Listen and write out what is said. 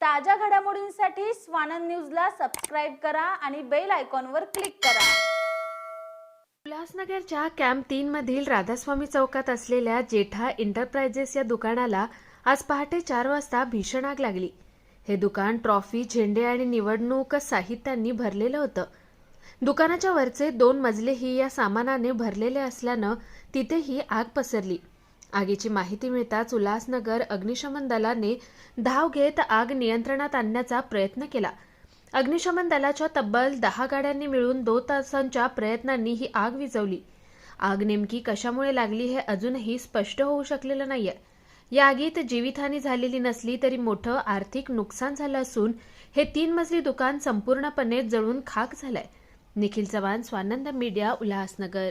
ताज्या घडामोडींसाठी स्वानंद न्यूजला सबस्क्राईब करा आणि बेल आयकॉनवर क्लिक करा. उल्हासनगरच्या कॅम्प तीन मधील राधास्वामी चौकात असलेल्या जेठा एंटरप्राइजेस या दुकानाला आज पहाटे चार वाजता भीषण आग लागली. हे दुकान ट्रॉफी झेंडे आणि निवडणूक साहित्यांनी भरलेलं होतं. दुकानाच्या वरचे दोन मजलेही या सामानाने भरलेले असल्यानं तिथेही आग पसरली. आगीची माहिती मिळताच उल्हासनगर अग्निशमन दलाने धाव घेत आग नियंत्रणात आणण्याचा प्रयत्न केला. अग्निशमन दलाच्या तब्बल दहा गाड्यांनी मिळून दोन तासांच्या प्रयत्नांनी ही आग विझवली. आग नेमकी कशामुळे लागली हे अजूनही स्पष्ट होऊ शकलेलं नाहीये. या आगीत जीवितहानी झालेली नसली तरी मोठं आर्थिक नुकसान झालं असून हे तीन मजली दुकान संपूर्णपणे जळून खाक झालंय. निखिल चव्हाण स्वानंद मीडिया उल्हासनगर.